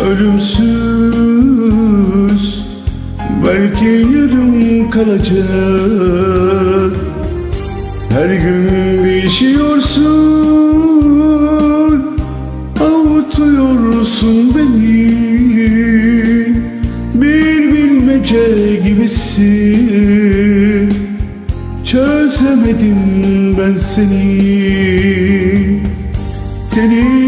ölümsüz. Belki yarım kalacak. Her gün değişiyorsun. Avutuyorsun beni. Bir bilmece gibisin. Çözemedim ben seni. Seninle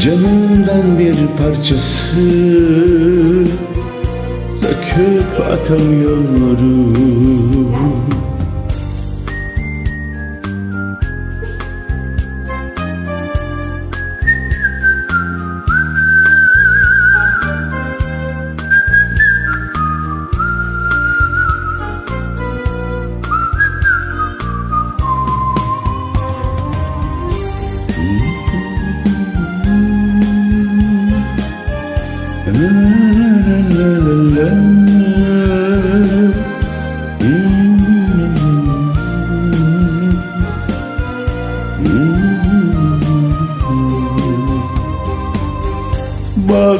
Canımdan bir parçası Söküp atamıyorum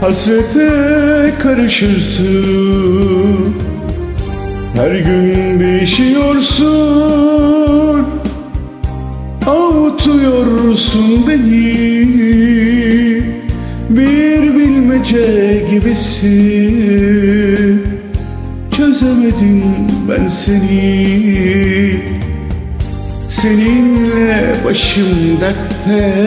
Hasrete karışırsın. Her gün değişiyorsun. Avutuyorsun beni. Bir bilmece gibisin. Çözemedim ben seni. Seninle başım dertte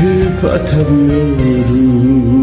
Döküp atamıyorum